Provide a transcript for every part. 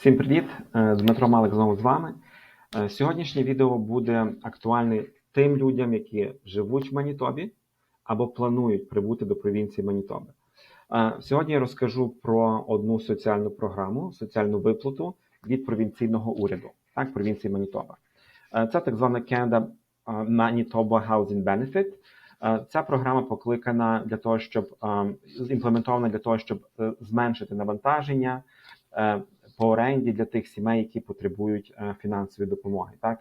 Всім привіт! Е, Дмитро Малик знову з вами. Е, Сьогоднішнє відео буде актуальне тим людям, які живуть в Манітобі або планують прибути до провінції Манітоби. Е, Сьогодні я розкажу про одну соціальну програму, соціальну виплату від провінційного уряду, так, провінції Манітоба. Це так звана Canada Manitoba Housing Benefit. Ця програма покликана для того, щоб е, імплементована для того, щоб зменшити навантаження по оренді для тих сімей, які потребують е, фінансової допомоги. Так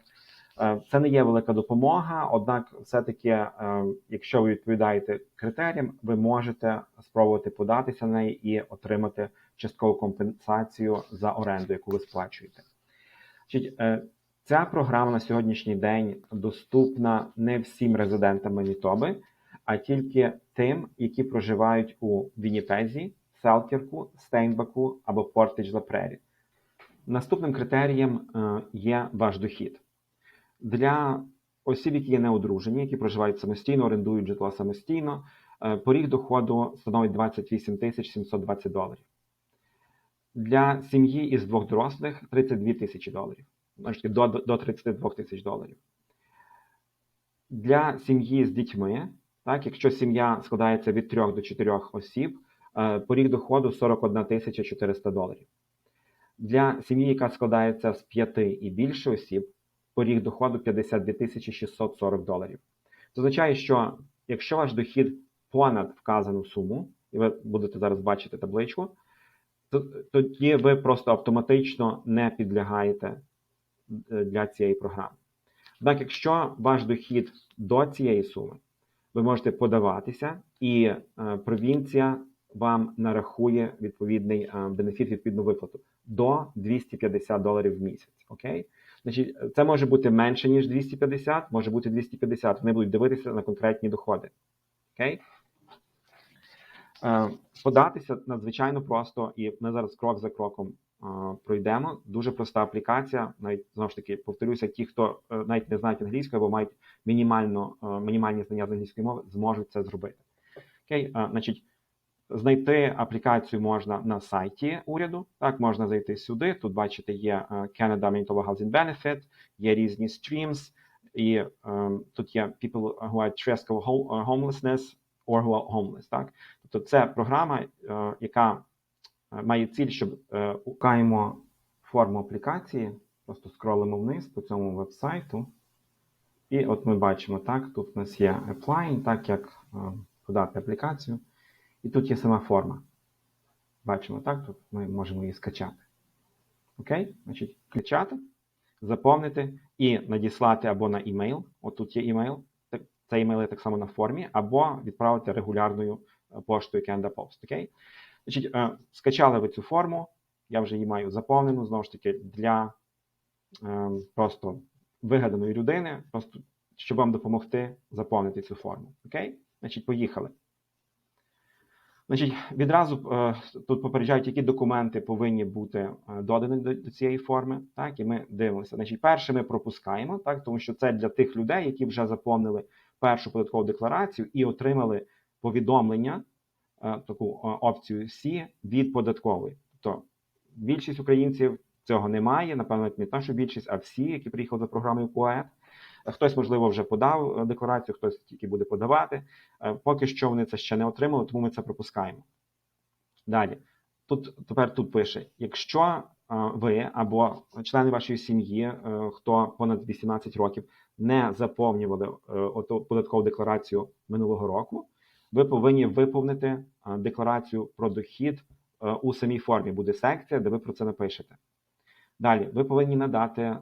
Е, це не є велика допомога, однак, все-таки, е, якщо ви відповідаєте критеріям, ви можете спробувати податися на неї і отримати часткову компенсацію за оренду, яку ви сплачуєте. Ця програма на сьогоднішній день доступна не всім резидентам Манітоби, а тільки тим, які проживають у Вінніпезі, Селкірку, Стейнбаку або Портидж ла Прері. Наступним критерієм е, є ваш дохід. Для осіб, які є неодружені, які проживають самостійно, орендують житло самостійно, е, поріг доходу становить 28 тисяч 720 доларів. Для сім'ї із двох дорослих 32 тисячі доларів. До, до 32 тисяч доларів. Для сім'ї з дітьми, так, якщо сім'я складається від 3 до 4 осіб, е, поріг доходу 41 тисяча 400 доларів. Для сім'ї, яка складається з 5 і більше осіб, поріг доходу 52 тисячі 640 доларів. Це означає, що якщо ваш дохід понад вказану суму, і ви будете зараз бачити табличку, то тоді ви просто автоматично не підлягаєте е, для цієї програми. Однак, якщо ваш дохід до цієї суми, ви можете подаватися, і е, провінція вам нарахує відповідний е, бенефіт, відповідну виплату до 250 доларів в місяць. Окей? Значить, це може бути менше, ніж 250, може бути 250. Вони будуть дивитися на конкретні доходи. Окей? Е, Податися надзвичайно просто, і ми зараз крок за кроком е, пройдемо. Дуже проста аплікація. Навіть знову ж таки повторюся, ті, хто е, навіть не знають англійської або мають мінімально, мінімальні знання з англійської мови, зможуть це зробити. Окей, значить, знайти аплікацію можна на сайті уряду. Так, можна зайти сюди. Тут бачите, є е, Canada Manitoba Housing Benefit, є різні streams, і е, тут є people who are at risk of homelessness or who are homeless. Так, тобто це програма, е, яка е, має ціль, щоб е, укаємо форму аплікації, просто скролимо вниз по цьому вебсайту. І от ми бачимо, так, тут у нас є applying, так як е, подати аплікацію. І тут є сама форма. Бачимо, так, тут ми можемо її скачати. Окей? Значить, скачати, заповнити і надіслати або на імейл. От тут є імейл. Так- Цей імейл так само на формі, або відправити регулярною е, поштою Canada Post. Окей? Значить, е, скачали ви цю форму, я вже її маю заповнену, знову ж таки, для е, просто вигаданої людини, просто щоб вам допомогти заповнити цю форму. Окей? Значить, поїхали. Значить, відразу е, тут попереджають, які документи повинні бути е, додані до, до цієї форми. Так, і ми дивимося. Значить, перше ми пропускаємо, так, тому що це для тих людей, які вже заповнили першу податкову декларацію і отримали повідомлення, е, таку опцію C від податкової. Тобто більшість українців цього немає. Напевно, не та, що більшість, а всі, які приїхали за програмою ПОЕТ. Хтось, можливо, вже подав е, декларацію, хтось тільки буде подавати. Е, Поки що вони це ще не отримали, тому ми це пропускаємо. Далі. Тут тепер тут пише: якщо е, ви або члени вашої сім'ї, хто понад 18 років, не заповнювали оту податкову декларацію минулого року, ви повинні виповнити декларацію про дохід у самій формі. Буде секція, де ви про це напишете. Далі, ви повинні надати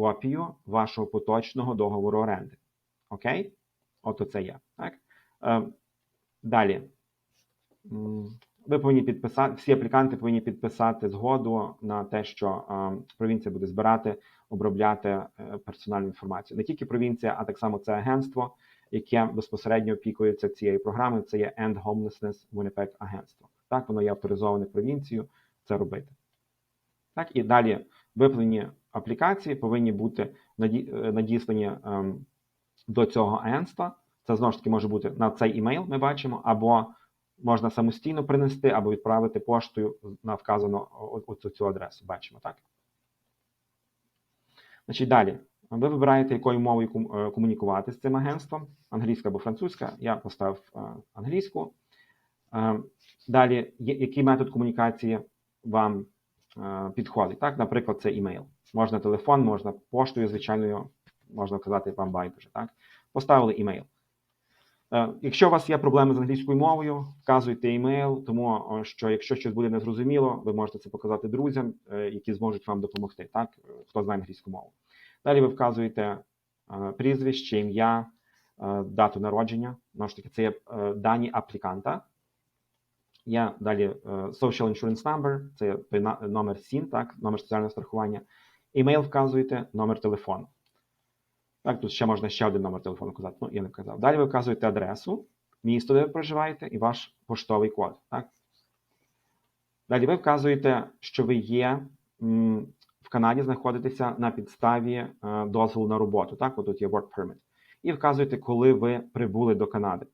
копію вашого поточного договору оренди. Окей? От це є. Так? Е, далі. Ви повинні підписати, всі апліканти повинні підписати згоду на те, що е, провінція буде збирати, обробляти е, персональну інформацію. Не тільки провінція, а так само це агентство, яке безпосередньо опікується цією програмою. Це є End Homelessness Winnipeg агентство. Так, воно є авторизоване провінцією це робити. Так, і далі виповнені аплікації повинні бути е, надіслані ем, до цього агентства. Це знову ж таки може бути на цей імейл, ми бачимо, або можна самостійно принести або відправити поштою на вказану оцю цю адресу. Бачимо, так? Значить, далі. Ви вибираєте, якою мовою е, комунікувати з цим агентством, англійська або французька. Я поставив е, англійську. Е, Далі, який метод комунікації вам підходить? Так, наприклад, це імейл. Можна телефон, можна поштою, звичайною, можна казати вам байдуже. Так? Поставили імейл. Е, Якщо у вас є проблеми з англійською мовою, вказуйте імейл, тому що якщо щось буде незрозуміло, ви можете це показати друзям, е, які зможуть вам допомогти, так? е, хто знає англійську мову. Далі ви вказуєте е, прізвище, ім'я, е, дату народження. Знову ж таки, це є е, дані апліканта. Є далі е, Social Insurance Number, це той номер СІН, так, номер соціального страхування. Імейл вказуєте, номер телефону. Так, тут ще можна ще один номер телефону вказати, ну я не вказав. Далі ви вказуєте адресу, місто, де ви проживаєте, і ваш поштовий код. Так? Далі ви вказуєте, що ви є в Канаді, знаходитеся на підставі е, дозволу на роботу. Так, от тут є work permit. І вказуєте, коли ви прибули до Канади.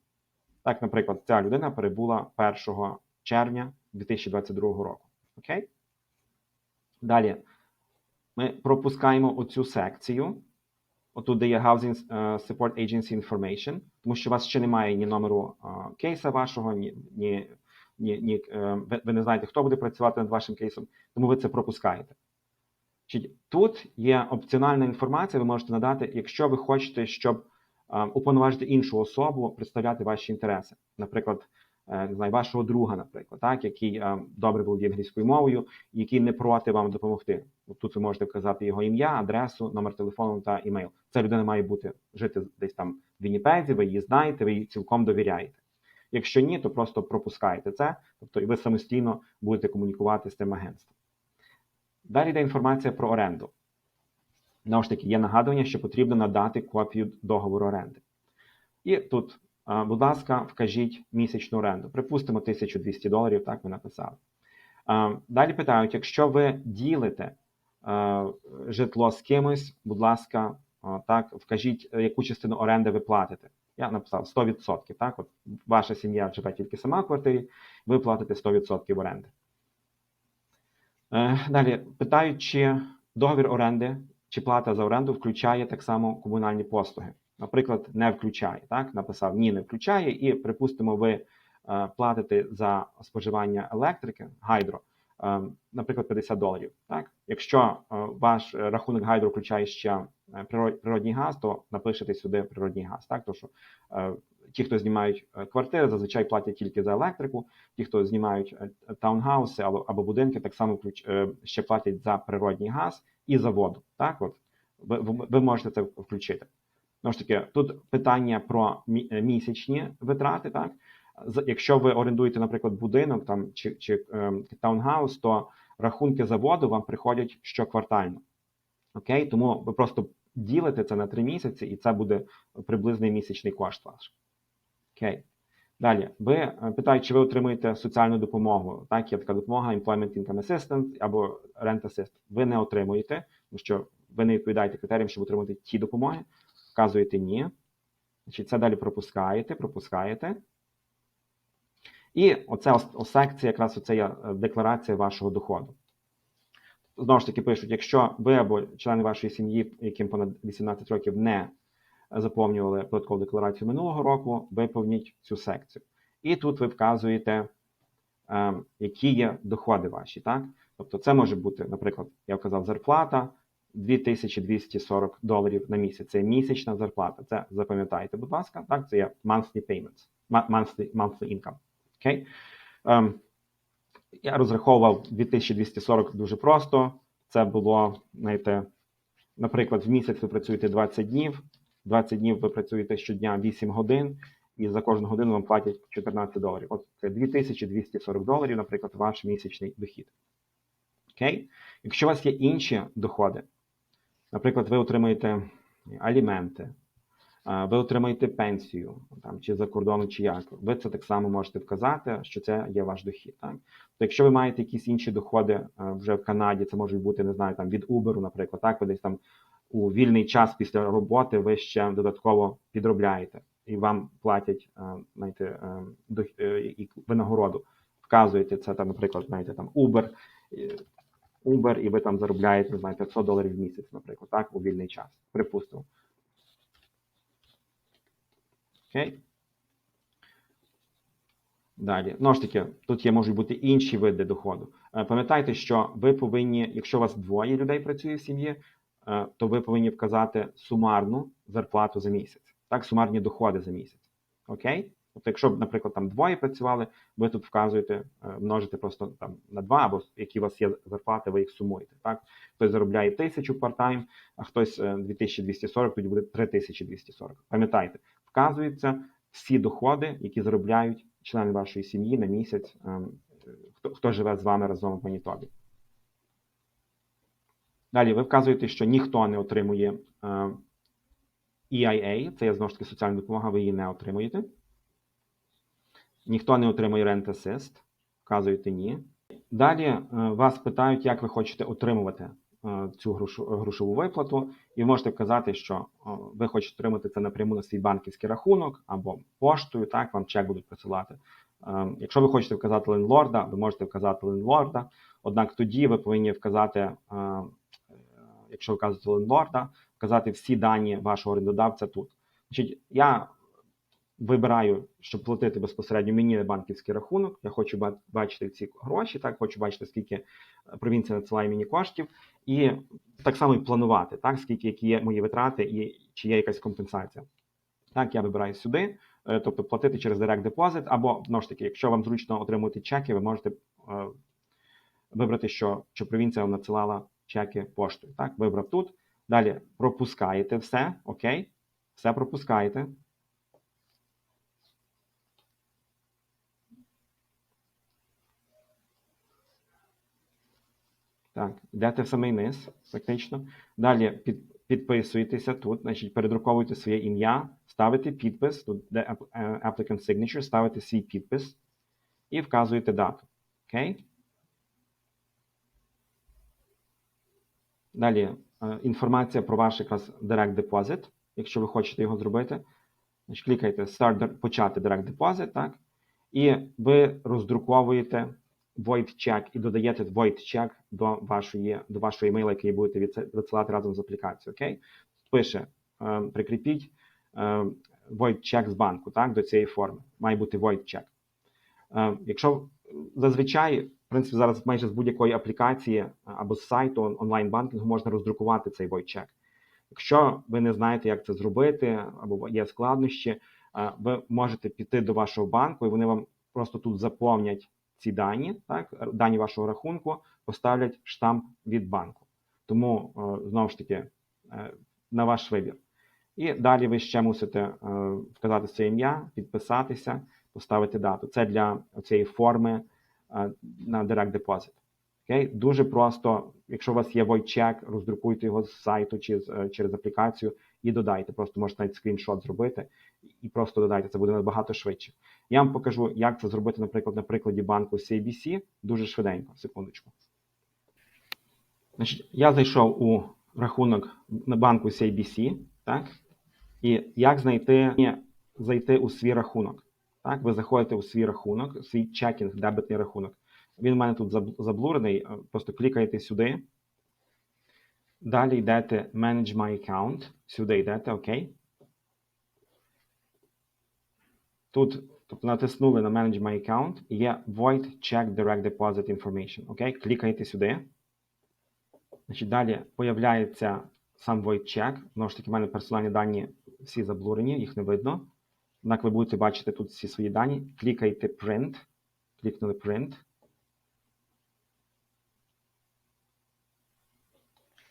Так, наприклад, ця людина прибула 1 червня 2022 року. Окей? Далі ми пропускаємо оцю секцію. Отут де є Housing е, Support Agency Information, тому що у вас ще немає ні номеру е, кейса вашого, ні, ні, ні, е, ви, не знаєте, хто буде працювати над вашим кейсом, тому ви це пропускаєте. Тут є опціональна інформація, ви можете надати, якщо ви хочете, щоб уповноважити іншу особу представляти ваші інтереси. Наприклад, е, не знаю, вашого друга, наприклад, так, який е, добре володіє англійською мовою, який не проти вам допомогти. Тут ви можете вказати його ім'я, адресу, номер телефону та імейл. Ця людина має бути жити десь там в Вінніпезі, ви її знаєте, ви їй цілком довіряєте. Якщо ні, то просто пропускаєте це, тобто і ви самостійно будете комунікувати з тим агентством. Далі йде інформація про оренду. Знову ж таки, є нагадування, що потрібно надати копію договору оренди. І тут, будь ласка, вкажіть місячну оренду. Припустимо, 1200 доларів, так ви написали. Далі питають, якщо ви ділите житло з кимось, будь ласка, так, вкажіть, е, яку частину оренди ви платите. Я написав 100%. Так, от ваша сім'я живе тільки сама в квартирі, ви платите 100% оренди. Е, Далі питають, чи договір оренди чи плата за оренду включає так само комунальні послуги. Наприклад, не включає. Так, написав ні, не включає, і припустимо, ви е, платите за споживання електрики гайдро, е, наприклад, 50 доларів. Так, якщо е, ваш рахунок гайдро включає ще приро- природній газ, то напишете сюди природній газ. Так, тому що ті, хто знімають е, квартири, зазвичай платять тільки за електрику. Ті, хто знімають е, таунхауси або, або будинки, так само е, ще платять за природній газ і за воду. Так, от ви, ви, можете це включити. Знову ж таки, тут питання про місячні витрати. Так, якщо ви орендуєте, наприклад, будинок там чи, чи таунхаус, то рахунки за воду вам приходять щоквартально. Окей, тому ви просто ділите це на три місяці, і це буде приблизний місячний кошт ваш. Окей. Далі, ви е, питають, чи ви отримуєте соціальну допомогу. Так, є така допомога Employment Income Assistance або Rent Assist. Ви не отримуєте, тому що ви не відповідаєте критеріям, щоб отримати ті допомоги. Вказуєте ні. Значить, це далі пропускаєте, пропускаєте. І оця ос- ос- секція, якраз оце є е, декларація вашого доходу. Знову ж таки пишуть, якщо ви або члени вашої сім'ї, яким понад 18 років, не заповнювали податкову декларацію минулого року, виповніть цю секцію. І тут ви вказуєте, е, які є доходи ваші. Так? Тобто це може бути, наприклад, я вказав зарплата 2240 доларів на місяць. Це місячна зарплата. Це запам'ятайте, будь ласка. Так, це є monthly payments, monthly, monthly income. Окей? Ем, я розраховував 2240 дуже просто. Це було, знаєте, наприклад, в місяць ви працюєте 20 днів, 20 днів ви працюєте щодня 8 годин, і за кожну годину вам платять 14 доларів. От це 2240 доларів, наприклад, ваш місячний дохід. Окей? Якщо у вас є інші доходи, наприклад, ви отримуєте аліменти, ви отримаєте пенсію там, чи за кордоном, чи як, ви це так само можете вказати, що це є ваш дохід. Так? То якщо ви маєте якісь інші доходи вже в Канаді, це можуть бути, не знаю, там від Uber, наприклад, так, ви десь там у вільний час після роботи ви ще додатково підробляєте. і вам платять е, знаєте, е, дох- е, і винагороду. Вказуєте це там, наприклад, знаєте, там Uber, Uber, і ви там заробляєте, знаю, 500 доларів в місяць, наприклад, так, у вільний час. Припустимо. Окей. Далі, знову ж таки, тут є можуть бути інші види доходу. Пам'ятайте, що ви повинні, якщо у вас двоє людей працює в сім'ї, то ви повинні вказати сумарну зарплату за місяць, так, сумарні доходи за місяць. Окей? Тобто, якщо, наприклад, там двоє працювали, ви тут вказуєте, е, множите просто там на два, або які у вас є зарплати, ви їх сумуєте. Так? Хтось заробляє тисячу part-time, а хтось е, 2240, тоді буде 3240. Пам'ятайте, вказуються всі доходи, які заробляють члени вашої сім'ї на місяць, ем, е, хто, хто живе з вами разом в Манітобі. Далі ви вказуєте, що ніхто не отримує е, EIA, це є знову ж таки соціальна допомога, ви її не отримуєте. Ніхто не отримує Rent Assist, вказуєте ні. Далі е, вас питають, як ви хочете отримувати е, цю грошову виплату, і ви можете вказати, що ви хочете отримати це напряму на свій банківський рахунок або поштою, так, вам чек будуть присилати. Якщо ви хочете вказати лендлорда, ви можете вказати лендлорда, однак тоді ви повинні вказати, якщо ви вказуєте лендлорда, вказати всі дані вашого орендодавця тут. Значить, я вибираю, щоб платити безпосередньо мені на банківський рахунок. Я хочу бачити ці гроші, так хочу бачити, скільки е, провінція надсилає мені коштів, і так само і планувати, так скільки які є мої витрати, і чи є якась компенсація. Так, я вибираю сюди, е, тобто платити через Direct Deposit, або знову ж таки, якщо вам зручно отримувати чеки, ви можете е, вибрати, що, що провінція вам надсилала чеки поштою. Так, вибрав тут. Далі пропускаєте все, окей, все пропускаєте. Так, йдете в самий низ, фактично. Далі під, підписуєтеся тут, значить, передруковуєте своє ім'я, ставите підпис, тут де е, applicant signature, ставите свій підпис і вказуєте дату. Окей? Далі е, інформація про ваш якраз Direct Deposit, якщо ви хочете його зробити. Значить, клікаєте Start почати Direct Deposit, так? І ви роздруковуєте void check і додаєте void check до вашої, до вашого email, який будете відсилати разом з аплікацією. Окей? Пише, е, прикріпіть е, void check з банку, так, до цієї форми. Має бути void check. Якщо зазвичай, в принципі, зараз майже з будь-якої аплікації або з сайту онлайн-банкінгу можна роздрукувати цей check. Якщо ви не знаєте, як це зробити, або є складнощі, ви можете піти до вашого банку, і вони вам просто тут заповнять ці дані, так, дані вашого рахунку, поставлять штамп від банку. Тому знову ж таки е, на ваш вибір. І далі ви ще мусите е, вказати своє ім'я, підписатися, поставити дату. Це для цієї форми на Direct Deposit. Окей? Дуже просто, якщо у вас є check, роздрукуйте його з сайту чи е, через аплікацію і додайте. Просто можете навіть скріншот зробити і просто додайте. Це буде набагато швидше. Я вам покажу, як це зробити, наприклад, на прикладі банку CIBC дуже швиденько. Секундочку. Значить, я зайшов у рахунок на банку CIBC, так? І як знайти зайти у свій рахунок? Так, ви заходите у свій рахунок, свій чекінг, дебетний рахунок. Він у мене тут заблурений. е, Просто клікаєте сюди. Далі йдете Manage My Account. Сюди йдете, окей. Тут, тобто натиснули на Manage My Account, є Void Check Direct Deposit Information. Окей, клікаєте сюди. Значить, далі появляється сам void check. Знову ж таки, в мене персональні дані всі заблурені, їх не видно. Однак ви будете бачити тут всі свої дані. Клікайте Print. Клікнули Print.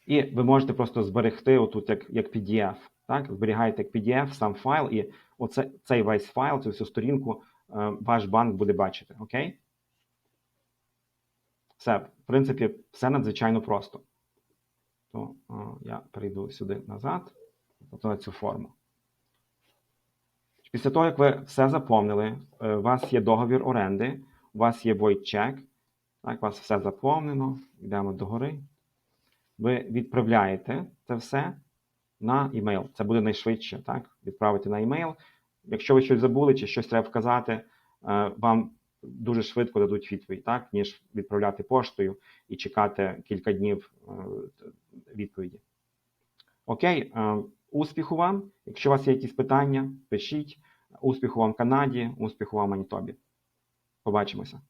І ви можете просто зберегти отут як, як PDF. Так? Зберігаєте як PDF сам файл, і оце, цей весь файл, цю всю сторінку е, ваш банк буде бачити. Окей? Все, в принципі, все надзвичайно просто. То е, я перейду сюди назад, тобто на цю форму. Після того, як ви все заповнили, е, у вас є договір оренди, у вас є void check, так, у вас все заповнено, йдемо догори. Ви відправляєте це все на email. Це буде найшвидше, так? Відправити на email. Якщо ви щось забули чи щось треба вказати, е, вам дуже швидко дадуть відповідь, так, ніж відправляти поштою і чекати кілька днів е, відповіді. Окей, успіху вам. Якщо у вас є якісь питання, пишіть. Успіху вам в Канаді, успіху вам Манітобі. Побачимося.